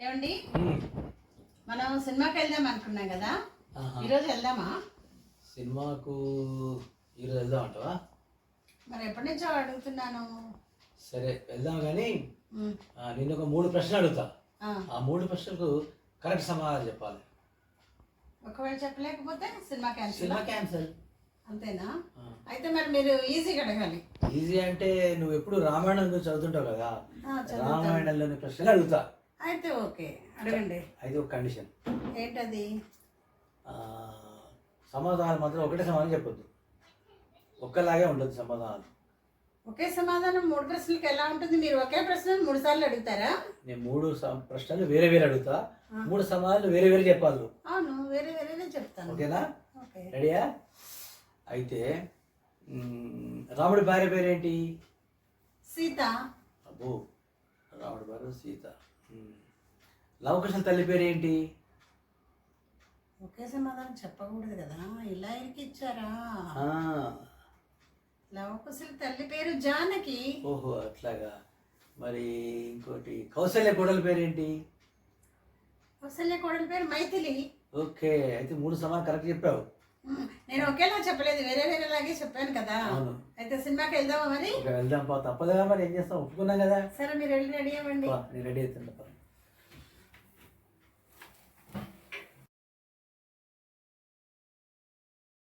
ఏమండి? మనం సినిమాకి వెళ్దాం అనుకున్నాం కదా. ఈరోజు వెళ్దామా? సినిమాకు ఈరోజు వెళ్దాం అంటవా? మరి ఎప్పటి నుంచో అడుగుతున్నాను. సరే వెళ్దాం కానీ నిన్ను ఒక మూడు ప్రశ్నలు అడుగుతా. ఆ, మూడు ప్రశ్నలకు కరెక్ట్ సమాధానం చెప్పాలి. ఒకవేళ చెప్పలేకపోతే సినిమా క్యాన్సిల్. Cinema cancel. అంతేనా? అయితే మరి మీరు ఈజీగా అడగాలి. ఈజీ అంటే నువ్వు ఎప్పుడు రామాయణం గురించి చదువుతుంటావు కదా. రామాయణంలోని ప్రశ్నలు అడుగుతా. అయితే ఓకే అడగండి. అయితే ఒక కండిషన్. ఏంటది? సమాధానం మాత్రం ఒకటే సమాధానం చెప్పొద్దు. ఒక్కలాగే ఉండదు సమాధానం ఒకే సమాధానం మూడు ప్రశ్నలకు ఎలా ఉంటుంది? మీరు ఒకే ప్రశ్న మూడు సార్లు అడుగుతారా? నేను మూడు ప్రశ్నలు వేరే వేరే అడుగుతా. మూడు సమాధానాలు వేరే వేరే చెప్పాలి. అవును వేరే వేరేనే చెప్తాను. ఓకేనా? ఓకే. రెడీయా? అయితే రాముడి భార్య పేరేంటి? సీత. అబ్బో రాముడి భార్య సీత. మ్. లవకుశల తల్లి పేరేంటి? ఒకే సమాధానం చెప్పకూడదు కదా. ఇలా ఇచ్చారా? లవకుశల తల్లి పేరు జానకి. ఓహో అట్లాగా. మరి ఇంకోటి కౌశల్య కోడల పేరేంటి? కౌసల్య కోడలి పేరు మైథిలి. ఓకే అయితే మూడు సమాధానం కరెక్ట్ చెప్పావు. నేను ఒకేలా చెప్పలేదు వేరే వేరేలాగే చెప్పాను కదా. అవును. అయితే సినిమాకి వెళ్దామా మరి? ఇక వెళ్దాం పా తప్పదుగా మరి ఏం చేస్తాం? ఒప్పుకున్నాం కదా. సరే మీరు వెళ్ళి రెడీ అవ్వండి. పా, నేను రెడీ అవుతుంటా పా.